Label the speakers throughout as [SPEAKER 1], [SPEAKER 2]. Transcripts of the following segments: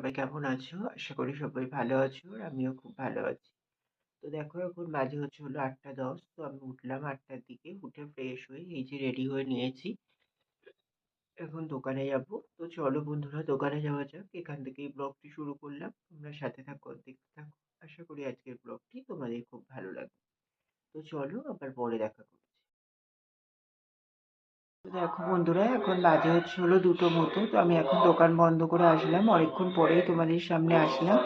[SPEAKER 1] সবাই কেমন আছো? আশা করি সবাই ভালো আছো আর আমিও খুব ভালো আছি। তো দেখো এখন বাজে হচ্ছে হলো ৮ঃ১০ তো আমি উঠলাম আটটার দিকে, উঠে ফ্রেশ হয়ে এই যে রেডি হয়ে নিয়েছি। এখন দোকানে যাব। তো চলো বন্ধুরা, দোকানে যাওয়া যাক। এখান থেকেই ব্লগটি শুরু করলাম। তোমরা সাথে থাকো, দেখতে থাকো। আশা করি আজকের ব্লগটি তোমাদের খুব ভালো লাগবে। তো চলো আবার পরে দেখা করছি। দেখো বন্ধুরা এখন বাজে হচ্ছে হলো ২টো মতো। তো আমি এখন দোকান বন্ধ করে আসলাম। অনেকক্ষণ পরেই তোমাদের সামনে আসলাম।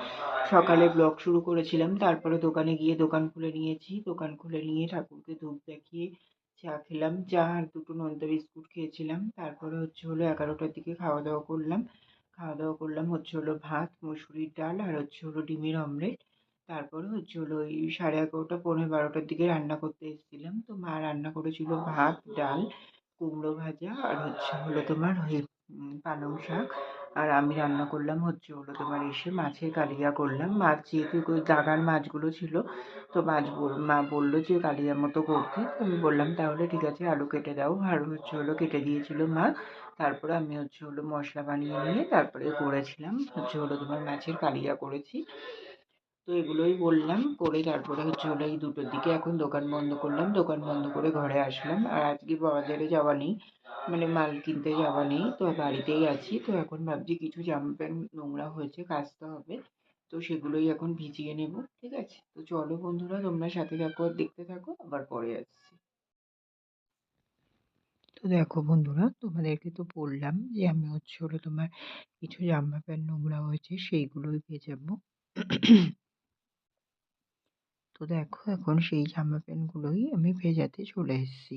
[SPEAKER 1] সকালে ব্লগ শুরু করেছিলাম। তারপরে দোকানে গিয়ে দোকান খুলে নিয়েছি। দোকান খুলে নিয়ে ঠাকুরকে ধূপ দেখিয়ে চা খেলাম। চা আর দুটো নোনতা বিস্কুট খেয়েছিলাম। তারপরে হচ্ছে হলো ১১টার দিকে খাওয়া দাওয়া করলাম। খাওয়া দাওয়া করলাম হচ্ছে হলো ভাত, মুসুরির ডাল আর হচ্ছে হলো ডিমের অমলেট। তারপরে হচ্ছে হলো ওই সাড়ে ১১টা পৌনে ১২টার দিকে রান্না করতে এসেছিলাম। তো মা রান্না করেছিল ভাত, ডাল, কুমড়ো ভাজা আর হচ্ছে হলো তোমার ওই পালং শাক। আর আমি রান্না করলাম হচ্ছে হলো তোমার এসে মাছের কালিয়া করলাম। মাছ যেহেতু দাগার মাছগুলো ছিল তো মাছ মা বলল যে কালিয়ার মতো করতে। আমি বললাম তাহলে ঠিক আছে আলু কেটে দাও। আর হচ্ছে হলো কেটে দিয়েছিল মা। তারপরে আমি হচ্ছে হলো মশলা বানিয়ে নিয়ে তারপরে করেছিলাম। হচ্ছে হলো তোমার মাছের কালিয়া করেছি। তো এগুলোই বললাম, করে তারপরে হচ্ছে হলো এই দুটোর দিকে এখন দোকান বন্ধ করলাম। দোকান বন্ধ করে ঘরে আসলাম। আর আজকে বাজারে যাওয়া নেই মানে মাল কিনতে যাওয়া নেই, তো বাড়িতেই আছি। তো এখন ভাবছি কিছু জামা প্যান্ট, নোংরা হয়েছে, কাচতে হবে। তো সেগুলোই এখন ভিজিয়ে নেব, ঠিক আছে? তো চলো বন্ধুরা, তোমরা সাথে থাকো, দেখতে থাকো, আবার পরে আসছি। তো দেখো বন্ধুরা, তোমাদেরকে তো বললাম যে আমি হচ্ছে হলো তোমার কিছু জামা প্যান্ট নোংরা হয়েছে, সেইগুলোই ভেজাবো। তো দেখো এখন সেই জামা প্যান্টগুলোই আমি ভেজাতে চলে এসেছি।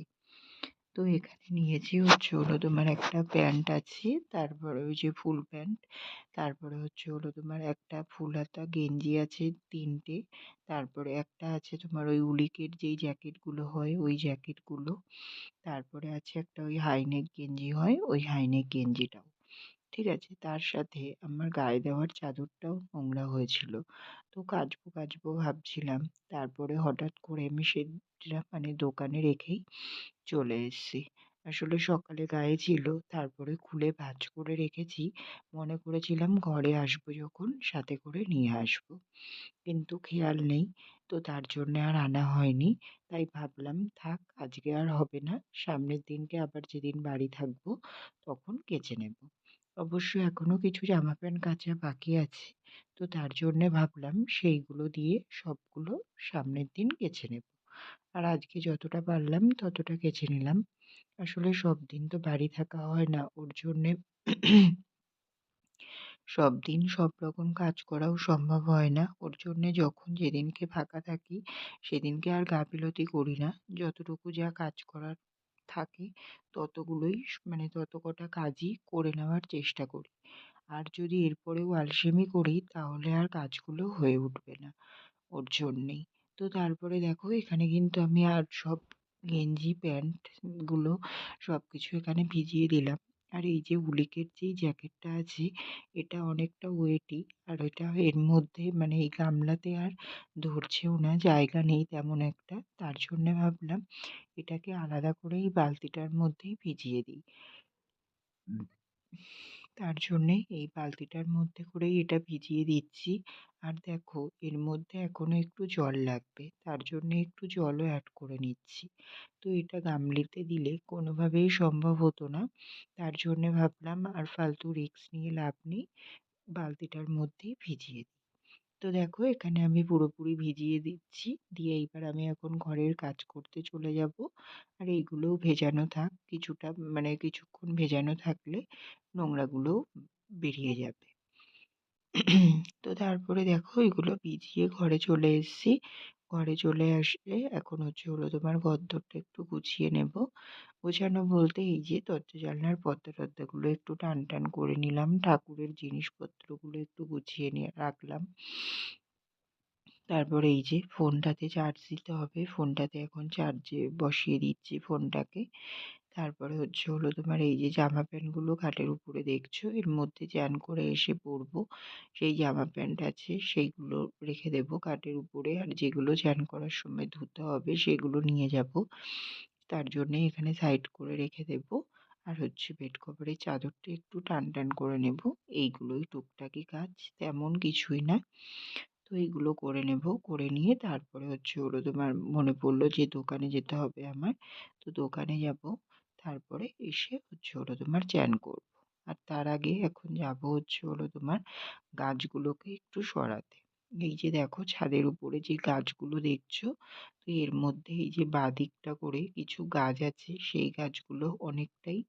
[SPEAKER 1] তো এখানে নিয়েছি হচ্ছে হলো তোমার একটা প্যান্ট আছে, তারপরে ওই যে ফুল প্যান্ট, তারপরে হচ্ছে হলো তোমার একটা ফুল হাতা গেঞ্জি আছে তিনটে, তারপরে একটা আছে তোমার ওই উলিকের যেই জ্যাকেটগুলো হয় ওই জ্যাকেটগুলো, তারপরে আছে একটা ওই হাইনেক গেঞ্জি হয়, ওই হাইনেক গেঞ্জিটাও। ঠিক আছে, তার সাথে আমার গায়ে দেওয়ার চাদরটাও নোংরা হয়েছিল। তো কাচবো কাচবো ভাবছিলাম। তারপরে হঠাৎ করে আমি সেটা মানে দোকানে রেখেই চলে এসেছি। আসলে সকালে গায়ে ছিল, তারপরে খুলে ভাঁজ করে রেখেছি। মনে করেছিলাম ঘরে আসব যখন, সাথে করে নিয়ে আসব। কিন্তু খেয়াল নেই, তো তার জন্যে আর আনা হয়নি। তাই ভাবলাম, থাক, আজকে আর হবে না। সামনের দিনকে আবার যেদিন বাড়ি থাকব, তখন কেচে নেব। অবশ্য এখনও কিছু জামা প্যান্ট কাচা বাকি আছে। তো তার জন্যে ভাবলাম সেইগুলো দিয়ে সবগুলো সামনের দিন কেচে নেব। আর আজকে যতটা পারলাম ততটা কেচে নিলাম। আসলে সব দিন তো বাড়ি থাকা হয় না, ওর জন্যে সব দিন সব রকম কাজ করাও সম্ভব হয় না। ওর জন্যে যখন যেদিনকে ফাঁকা থাকি, সেদিনকে আর গাফিলতি করি না। যতটুকু যা কাজ করার থাকে, ততগুলোই মানে তত কটা কাজই করে নেওয়ার চেষ্টা করি। আর যদি এরপরেও আলসেমি করি, তাহলে আর কাজগুলো হয়ে উঠবে না ওর জন্যেই। তো তারপরে দেখো, এখানে কিন্তু আমি আর সব গেঞ্জি প্যান্টগুলো সব কিছু এখানে ভিজিয়ে দিলাম। আর এই যে উলিকের যেই জ্যাকেটটা আছে, এটা অনেকটা ওয়েটি। আর এটা এর মধ্যে মানে এই গামলাতে আর ধরছেও না, জায়গা নেই তেমন একটা। তার জন্যে ভাবলাম এটাকে আলাদা করে এই বালতিটার মধ্যেই ভিজিয়ে দিই। তার জন্যে এই বালতিটার মধ্যে করেই এটা ভিজিয়ে দিচ্ছি। আর দেখো, এর মধ্যে এখনও একটু জল লাগবে, তার জন্যে একটু জলও অ্যাড করে নিচ্ছি। তো এটা গামলিতে দিলে কোনোভাবেই সম্ভব হতো না। তার জন্যে ভাবলাম আর ফালতু রিস্ক নিয়ে লাভ নেই, বালতিটার মধ্যেই ভিজিয়ে দিই। তো দেখো, এখানে আমি পুরোপুরি ভিজিয়ে দিচ্ছি। দিয়ে এইবার আমি এখন ঘরের কাজ করতে চলে যাব। আর এইগুলোও ভেজানো থাক, কিছুটা মানে কিছুক্ষণ ভেজানো থাকলে নোংরাগুলোও বেরিয়ে যাবে। তো তারপরে দেখো, এগুলো ভিজিয়ে ঘরে চলে এসেছি। ঘরে চলে আসলে এখন হচ্ছে হলো তোমার গদ্দরটা একটু গুছিয়ে নেব। গোছানো বলতে এই যে দরজা জানলার পর্দা টর্দাগুলো একটু টান টান করে নিলাম, ঠাকুরের জিনিসপত্রগুলো একটু গুছিয়ে নিয়ে রাখলাম। তারপরে এই যে ফোনটাতে চার্জ দিতে হবে, ফোনটাতে এখন চার্জে বসিয়ে দিচ্ছি ফোনটাকে। তারপরে হচ্ছে হলো তোমার এই যে জামা প্যান্টগুলো খাটের উপরে দেখছ, এর মধ্যে চ্যান করে এসে পরবো। সেই জামা প্যান্ট আছে, সেইগুলো রেখে দেবো খাটের উপরে। আর যেগুলো চ্যান করার সময় ধুতে হবে, সেগুলো নিয়ে যাব। তার জন্যে এখানে সাইড করে রেখে দেবো। আর হচ্ছে বেড কভারের চাদরটা একটু টান টান করে নেব। এইগুলোই টুকটাকি কাজ, তেমন কিছুই না। তো এইগুলো করে নেব, করে নিয়ে তারপরে হচ্ছে হলো তোমার মনে পড়ল যে দোকানে যেতে হবে আমার। তো দোকানে যাব, তারপরে এসে হচ্ছে হলো তোমার চ্যান করব। আর তার আগে এখন যাব হচ্ছে হলো তোমার গাছগুলোকে একটু সরাতে। এই যে দেখো ছাদের উপরে যে গাছগুলো দেখছ, তো এর মধ্যে এই যে বাদিকটা করে কিছু গাছ আছে, সেই গাছগুলো অনেকটাই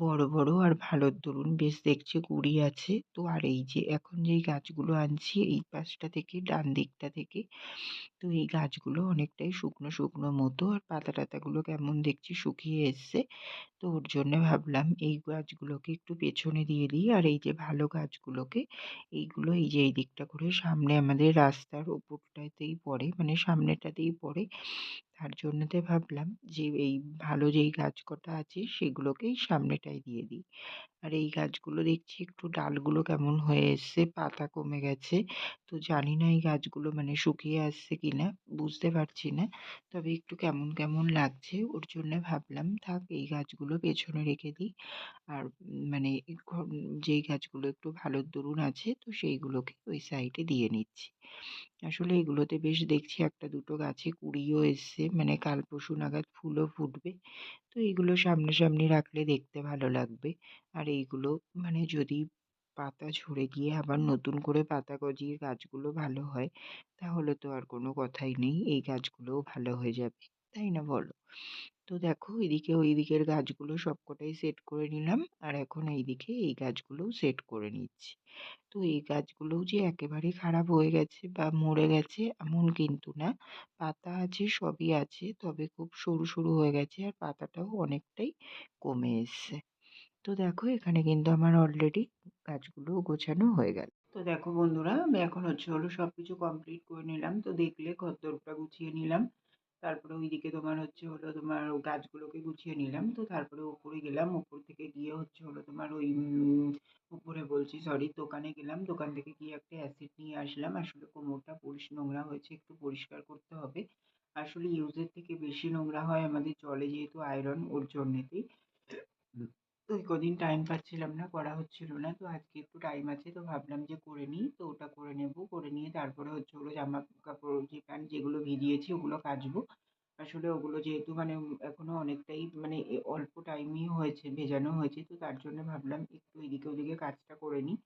[SPEAKER 1] বড় বড় আর ভালোর দরুন। বেশ দেখছি কুড়ি আছে। তো আর এই যে এখন যেই গাছগুলো আনছি, এই পাশটা থেকে, ডান দিকটা থেকে, তো এই গাছগুলো অনেকটাই শুকনো শুকনো মতো। আর পাতা, টাতাগুলো কেমন দেখছি শুকিয়ে এসছে। তো ওর জন্য ভাবলাম এই গাছগুলোকে একটু পেছনে দিয়ে দিই। আর এই যে ভালো গাছগুলোকে, এইগুলো এই যে এই দিকটা করে সামনে আমাদের রাস্তার ওপরটাতেই পড়ে মানে সামনেটাতেই পড়ে। তার জন্যতে ভাবলাম যে এই ভালো যেই গাছ কটা আছে সেগুলোকেই সামনেটায় দিয়ে দিই। আর এই গাছগুলো দেখছি একটু ডালগুলো কেমন হয়ে এসছে, পাতা কমে গেছে। তো জানি না এই গাছগুলো মানে শুকিয়ে আসছে কি না বুঝতে পারছি না। তবে একটু কেমন কেমন লাগছে, ওর জন্য ভাবলাম থাক এই গাছগুলো পেছনে রেখে দিই। আর মানে যেই গাছগুলো একটু ভালোর দরুন আছে, তো সেইগুলোকে ওই সাইডে দিয়ে নিচ্ছি। আসলে এগুলোতে বেশ দেখছি একটা দুটো গাছে কুড়িও এসছে মানে কাল পরশু নাগাদ ফুলও ফুটবে। তো এইগুলো সামনাসামনি রাখলে দেখতে ভালো লাগবে। আর এইগুলো মানে যদি পাতা ঝরে গিয়ে আবার নতুন করে পাতা গজিয়ে গাছগুলো ভালো হয়, তাহলে তো আর কোনো কথাই নেই, এই গাছগুলোও ভালো হয়ে যাবে। তাই না বলো? তো দেখো এদিকে ওই দিকের গাছগুলো সবকটাই সেট করে নিলাম। আর এখন এইদিকে এই গাছগুলোও সেট করে নিচ্ছি। তো এই গাছগুলোও যে একেবারে খারাপ হয়ে গেছে বা মরে গেছে এমন কিন্তু না। পাতা আছে, সবই আছে, তবে খুব সরু সরু হয়ে গেছে আর পাতাটাও অনেকটাই কমে এসছে। তো দেখো এখানে কিন্তু আমার অলরেডি গাছগুলো গোছানো হয়ে গেল। তো দেখো বন্ধুরা, আমি এখন হচ্ছে হলো সব কিছু কমপ্লিট করে নিলাম। তো দেখলে ঘরদোরটা গুছিয়ে নিলাম। তারপরে ওইদিকে তোমার হচ্ছে হলো তোমার গাছগুলোকে গুছিয়ে নিলাম। তো তারপরে উপরে গেলাম উপর থেকে গিয়ে হচ্ছে হলো তোমার ওই উপরে বলছি সরি দোকানে গেলাম। দোকান থেকে গিয়ে একটা অ্যাসিড নিয়ে আসলাম। আসলে কোমরটা পরিষ নোংরা হয়েছে, একটু পরিষ্কার করতে হবে। আসলে ইউজের থেকে বেশি নোংরা হয় আমাদের জলে যেহেতু আয়রন ওর জন্যেতেই। তো ওই কদিন টাইম পাচ্ছিলাম না, করা হচ্ছিল না। তো আজকে একটু টাইম আছে, তো ভাবলাম যে করে নিই। তো ওটা করে নেব, করে নিয়ে তারপরে হচ্ছে ওগুলো জামা কাপড় যে প্যান্ট যেগুলো ভিজিয়েছি ওগুলো কাচবো। আসলে ওগুলো যেহেতু মানে এখনও অনেকটাই মানে অল্প টাইমই হয়েছে, ভেজানো হয়েছে। তো তার জন্য ভাবলাম একটু এদিকে ওদিকে কাজটা করে নিই।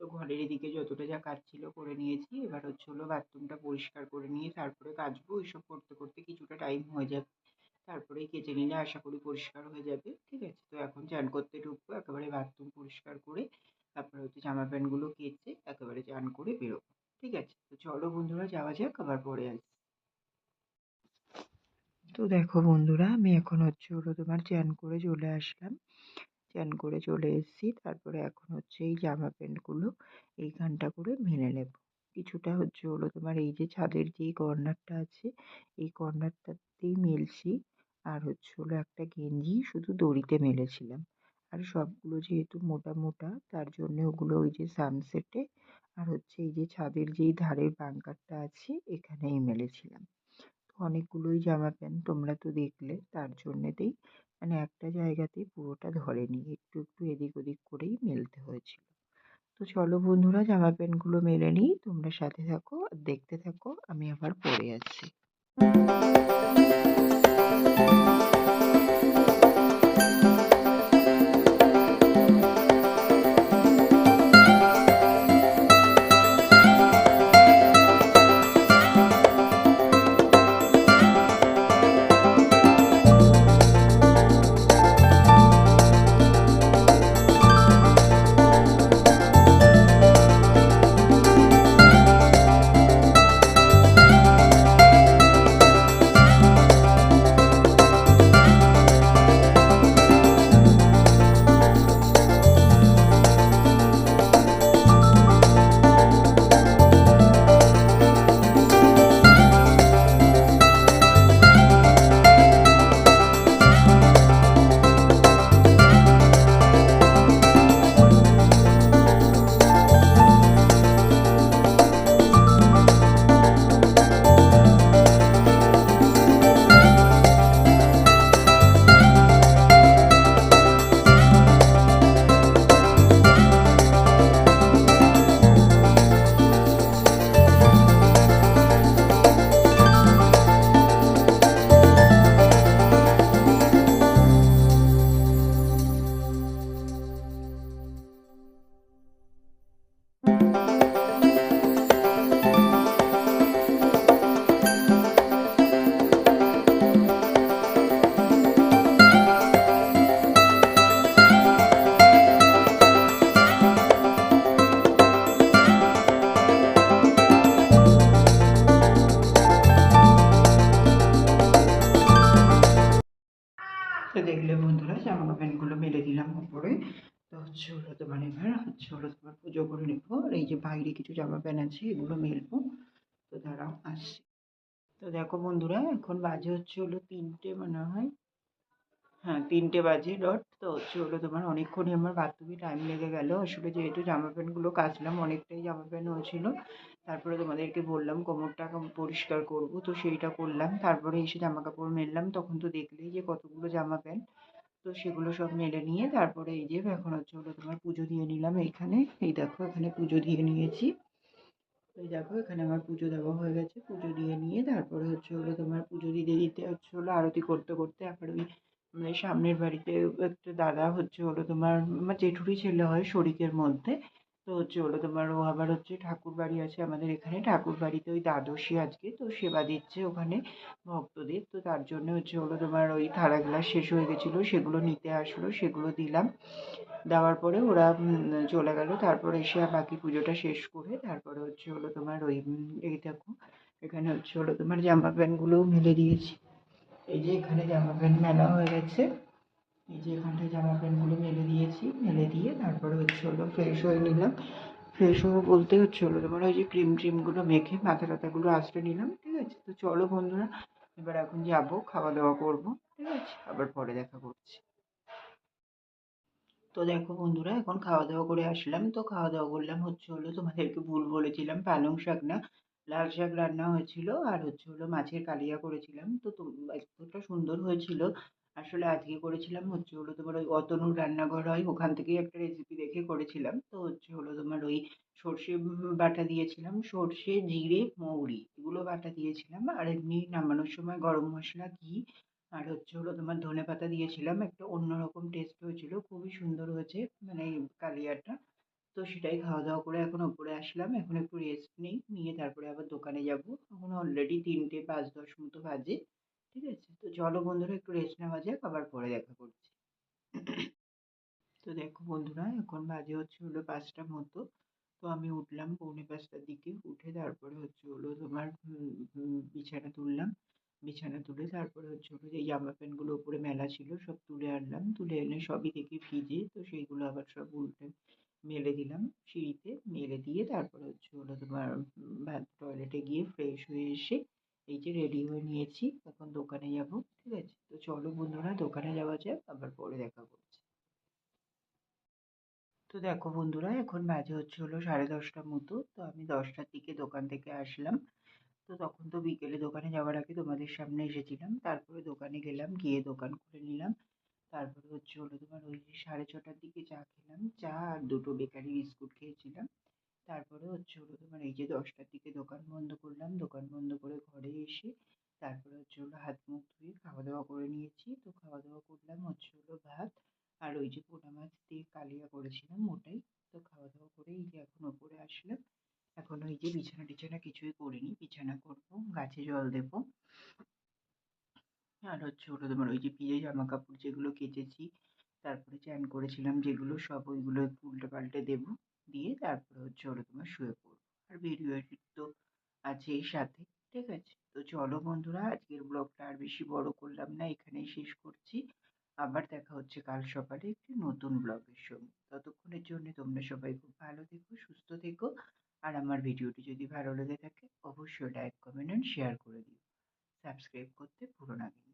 [SPEAKER 1] তো ঘরের এদিকে যতটা যা কাজ ছিল করে নিয়েছি। এবার হচ্ছে হলো বাথরুমটা পরিষ্কার করে নিয়ে তারপরে কাচবো। ওইসব করতে করতে কিছুটা টাইম হয়ে যাবে। তারপরেই কেচে নিলে আশা করি পরিষ্কার হয়ে যাবে, ঠিক আছে? তো এখন চান করতে ঢুকবো, একেবারে বাথরুম পরিষ্কার করে, তারপরে হচ্ছে জামা প্যান্টগুলো কেচে একেবারে চান করে বেরোবো, ঠিক আছে? তো চলো বন্ধুরা, যাওয়া যাক, আবার পরে আসি তো দেখো বন্ধুরা, আমি এখন হচ্ছে হলো তোমার চান করে চলে আসলাম। চান করে চলে এসেছি, তারপরে এখন হচ্ছে এই জামা প্যান্টগুলো এইখানটা করে মেলে নেব। কিছুটা হচ্ছে হলো তোমার এই যে ছাদের যেই কর্নারটা আছে, এই কর্নারটাতেই মেলছি। আর হচ্ছে হলো একটা গেঞ্জি শুধু দড়িতে মেলেছিলাম। আর সবগুলো যেহেতু মোটা মোটা, তার জন্য ওগুলো ওই যে সানসেটে আর হচ্ছে এই যে ছাদের যেই ধারের বাঙ্কারটা আছে, এখানেই মেলেছিলাম। তো অনেকগুলোই জামা প্যান্ট তোমরা তো দেখলে, তার জন্যেতেই মানে একটা জায়গাতেই পুরোটা ধরেনি, একটু একটু এদিক ওদিক করেই মেলতে হয়েছিল। তো চলো বন্ধুরা, জামা প্যান্টগুলো মেলে নিই, তোমরা সাথে থাকো, দেখতে থাকো, আমি আবার পরে Bye. দিলে বন্ধুরা, জামা প্যান্টগুলো মেলে দিলাম ওপরে। তো হচ্ছে হলো তোমার এবার, হচ্ছে হলো তোমার পুজো করে নেব। আর এই যে বাইরে কিছু জামা প্যান্ট আছে, এগুলো মেলবো। তো দাঁড়াও, আসছি। তো দেখো বন্ধুরা, এখন বাজে হচ্ছে হলো তিনটে মনে হয়। হ্যাঁ তিনটে বাজে ডট তো হচ্ছে হলো তোমার অনেকক্ষণই আমার বাথরুমে টাইম লেগে গেল। আসলে যেহেতু জামা প্যান্টগুলো কাচলাম, অনেকটাই জামা প্যান্ট হয়েছিল। তারপরে তোমাদেরকে বললাম, কোমরটা পরিষ্কার করব? তো সেইটা করলাম। তারপরে এসে জামা কাপড় মেললাম। তখন তো দেখলেই যে কতগুলো জামা প্যান্ট। তো সেগুলো সব মেলে নিয়ে তারপরে এই যে এখন হচ্ছে হলো তোমার পুজো দিয়ে নিলাম এইখানে এই দেখো, এখানে পুজো দিয়ে নিয়েছি। এই দেখো, এখানে আমার পুজো দেওয়া হয়ে গেছে। পুজো দিয়ে নিয়ে তারপরে হচ্ছে হলো তোমার পুজো দিতে দিতে হচ্ছে হলো আরতি করতে করতে আবার ওই সামনের বাড়িতে একটা দাদা হচ্ছে হলো তোমার, আমার জেঠুরি ছেলে হয় শরিকের মধ্যে। তো হচ্ছে হলো তোমার, ও আবার হচ্ছে ঠাকুর বাড়ি আছে আমাদের এখানে। ঠাকুর বাড়িতে ওই দ্বাদশী আজকে, তো সেবা দিচ্ছে ওখানে ভক্তদের। তো তার জন্য হচ্ছে হলো তোমার ওই থালা গ্লাস শেষ হয়ে গেছিল, সেগুলো নিতে আসলো, সেগুলো দিলাম। দেওয়ার পরে ওরা চলে গেল। তারপরে এসে বাকি পুজোটা শেষ করে তারপরে হচ্ছে হলো তোমার ওই এই দেখো, এখানে হচ্ছে হলো তোমার জামা প্যান্টগুলোও মেলে দিয়েছি। এই যে এখানে জামা প্যান্ট মেলা হয়ে গেছে। এই যে এখানটায় জামা প্যান্টগুলো মেলে দিয়েছি, মেলে দিয়ে তারপরে হচ্ছে হলো ফ্রেশ হয়ে নিলাম। ফ্রেশ হব বলতে হচ্ছে হলো তোমার ওই যে ক্রিম ট্রিমগুলো মেখে মাথা টাথাগুলো আসতে নিলাম, ঠিক আছে? তো চলো বন্ধুরা, এবার এখন যাব, খাওয়া দাওয়া করব, ঠিক আছে? আবার পরে দেখা করছি। তো দেখো বন্ধুরা, এখন খাওয়া দাওয়া করে আসলাম। তো খাওয়া দাওয়া করলাম হচ্ছে হলো তোমাদেরকে ভুল বলেছিলাম, পালং শাক না। লাল শাক রান্না হয়েছিল আর হচ্ছে হলো মাছের কালিয়া করেছিলাম। তো এতটা সুন্দর হয়েছিল। আসলে আজকে করেছিলাম হচ্ছে হলো তোমার ওই অতনুর রান্নাঘর হয়, ওখান থেকেই একটা রেসিপি দেখে করেছিলাম। তো হচ্ছে হলো তোমার ওই সর্ষে বাটা দিয়েছিলাম, সর্ষে, জিরে, মৌরি এগুলো বাটা দিয়েছিলাম। আর এমনি নামানোর সময় গরম মশলা, ঘি আর হচ্ছে হলো তোমার ধনে পাতা দিয়েছিলাম। একটা অন্যরকম টেস্ট হয়েছিল, খুবই সুন্দর হয়েছে মানে কালিয়াটা। তো সেটাই খাওয়া দাওয়া করে এখন ওপরে আসলাম। এখন একটু রেস্ট নিই, নিয়ে তারপরে আবার দোকানে যাব। এখন অলরেডি তিনটে পাঁচ দশ মতো বাজে, ঠিক আছে? তো চলো বন্ধুরা, একটু রেস্ট নেওয়া যাক, আবার পরে দেখা করছি। তো দেখো বন্ধুরা, এখন বাজে হচ্ছে হলো পাঁচটা মতো। তো আমি উঠলাম পৌনে পাঁচটার দিকে, উঠে তারপরে হচ্ছে হলো তোমার বিছানা তুললাম। বিছানা তুলে তারপরে হচ্ছে হলো যে জামা প্যান্টগুলো উপরে মেলা ছিল, সব তুলে আনলাম। তুলে এনে সবই দেখি ভিজে তো সেইগুলো আবার সব উল্টে মেলে দিলাম সিঁড়িতে, মেলে দিয়ে তারপরে হচ্ছে হলো তোমার টয়লেটে গিয়ে ফ্রেশ হয়ে এসে এই যে রেডি হয়ে নিয়েছি, এখন দোকানে যাব, ঠিক আছে? তো চলো বন্ধুরা, দোকানে যাওয়া যাক, আবার পরে দেখা করছি। তো দেখো বন্ধুরা, এখন বাজে হচ্ছে হলো সাড়ে দশটার মতো, তো আমি দশটার দিকে দোকান থেকে আসলাম। তো তখন তো বিকেলে দোকানে যাওয়ার আগে তোমাদের সামনে এসেছিলাম, তারপরে দোকানে গেলাম, গিয়ে দোকান খুলে নিলাম। তারপরে হচ্ছে হলো তোমার ওই সাড়ে ছটার দিকে চা খেলাম। চা আর দুটো বেকারি বিস্কুট খেয়েছিলাম। তারপরে হচ্ছে হলো তোমার এই যে দশটার দিকে দোকান বন্ধ করলাম। দোকান বন্ধ করে ঘরে এসে তারপরে হচ্ছে হলো হাত মুখ ধুয়ে খাওয়া দাওয়া করে নিয়েছি। তো খাওয়া দাওয়া করলাম হচ্ছে হলো ভাত আর ওই যে পোনা মাছ দিয়ে কালিয়া করেছিলাম ওটাই তো খাওয়া দাওয়া করে এই যে এখন ওপরে আসলাম। এখন ওই যে বিছানা টিছানা কিছুই করিনি। বিছানা করব, গাছে জল দেব। আর হচ্ছে হলো তোমার ওই যে ভিজে জামা কাপড় যেগুলো কেচেছি, তারপরে চ্যান করেছিলাম যেগুলো সব ওইগুলো উল্টে পাল্টে দেবো, দিয়ে তারপরে হচ্ছে হলো তোমার শুয়ে পড়ব। আর ভিডিও এডিট তো আছেই সাথে, ঠিক আছে? তো চলো বন্ধুরা, আজকের ব্লগটা আর বেশি বড় করলাম না, এখানেই শেষ করছি। আবার দেখা হচ্ছে কাল সকালে একটি নতুন ব্লগের সঙ্গে। ততক্ষণের জন্য তোমরা সবাই খুব ভালো থেকো, সুস্থ থেকো। আর আমার ভিডিওটি যদি ভালো লেগে থাকে, অবশ্যই লাইক কমেন্ট অ্যান্ড শেয়ার করে দিও। সাবস্ক্রাইব করতে ভুলো না কিন্তু।